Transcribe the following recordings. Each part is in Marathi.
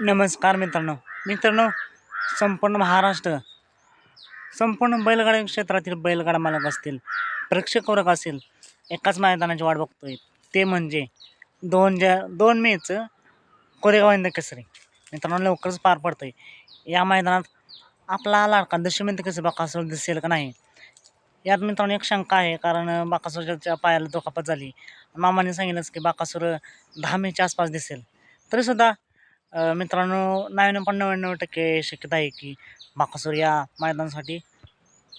नमस्कार मित्रांनो. मित्रांनो संपूर्ण महाराष्ट्र संपूर्ण बैलगाडी क्षेत्रातील बैलगाडा मालक असतील प्रेक्षक वर्ग असेल एकाच मैदानाची वाट बघतोय. ते म्हणजे दोन ज्या दोन मेचं कोरेगाव इंद केसरी. मित्रांनो लवकरच पार पडतंय. या मैदानात आपला लाडका दशमिंद केसरी बाकासूर दिसेल का नाही? यात मित्रांनो एक शंका आहे कारण बाकासूरच्या पायाला दुखापत झाली. मामाने सांगितलंच की बाकासूर दहा मेच्या आसपास दिसेल. तरीसुद्धा मित्रांनो नव्याण्णव नव्याण्णव टक्के शक्यता आहे की बाकासूर या मैदानासाठी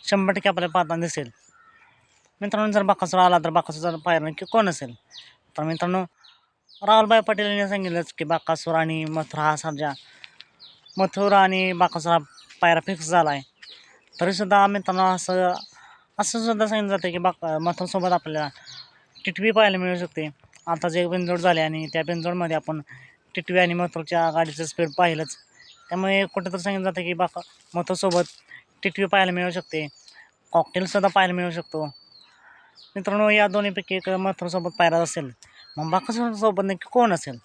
शंभर टक्के आपल्याला पाहताना दिसेल. मित्रांनो जर बाकासूर आला तर बाकासूरचा पायरा नक्की कोण असेल? तर मित्रांनो राहुलभाई पाटील यांनी सांगितलंच की बाकासूर आणि मथुरा हा सध्या मथुरा आणि बाकासूर हा पायरा फिक्स झाला आहे तरीसुद्धा मित्रांनो असं असं सुद्धा सांगितलं जातं की बाका मथुरसोबत आपल्याला टिटवी पाहायला मिळू शकते. आता जे बिनजोड झाले आणि त्या बिनजोडमध्ये आपण टिटवी आणि मथुरच्या गाडीचं स्पीड पाहिलंच. त्यामुळे कुठेतरी सांगितलं जातं की बाका मथुरसोबत टिटवी पाहायला मिळू शकते. कॉकटेलसुद्धा पाहायला मिळू शकतो. मित्रांनो या दोन्हीपैकी एक महत्वासोबत पाहिलाच असेल मग बाकासूरसोबत नक्की कोण असेल?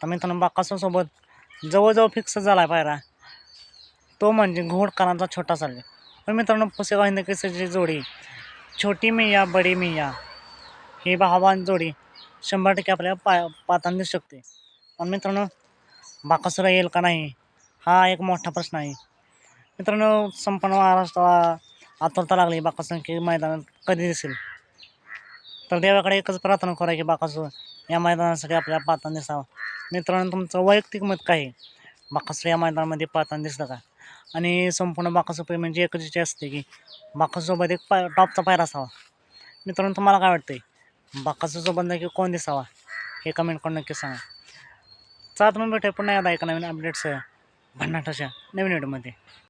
तर मित्रांनो बाकासोसोबत जवळजवळ फिक्स झाला आहे पायरा. तो म्हणजे घोडकरांचा छोटा सल्ले. पण मित्रांनो पुसेगाव हिंद केसरीची जोडी छोटी मिया बडी मिया ही भावान जोडी शंभर टक्के आपल्याला पा पाताना दिसू शकते. पण मित्रांनो बाकासुरा येईल का नाही? हा एक मोठा प्रश्न आहे. मित्रांनो संपूर्ण महाराष्ट्राला आतुरता लागली बाकासूर मैदानात कधी दिसेल? तर देवाकडे एकच प्रार्थना करा की बाकासूर या मैदानासाठी आपल्याला पाहताना दिसावं. मित्रांनो तुमचं वैयक्तिक मत काय आहे? बाकासूर या मैदानामध्ये पाहताना दिसलं का? आणि संपूर्ण बाकासूर म्हणजे एकच इच्छा असते की बाकासूरसोबत एक पाय टॉपचा पायरा असावा. मित्रांनो तुम्हाला काय वाटतंय? बाकासूरसोबत नक्की कोण दिसावा? हे कमेंट करून नक्की सांगा. चालत मग भेटे पुन्हा एकदा एका नवीन अपडेट्स भन्नाटाच्या नवीन व्हिडिओमध्ये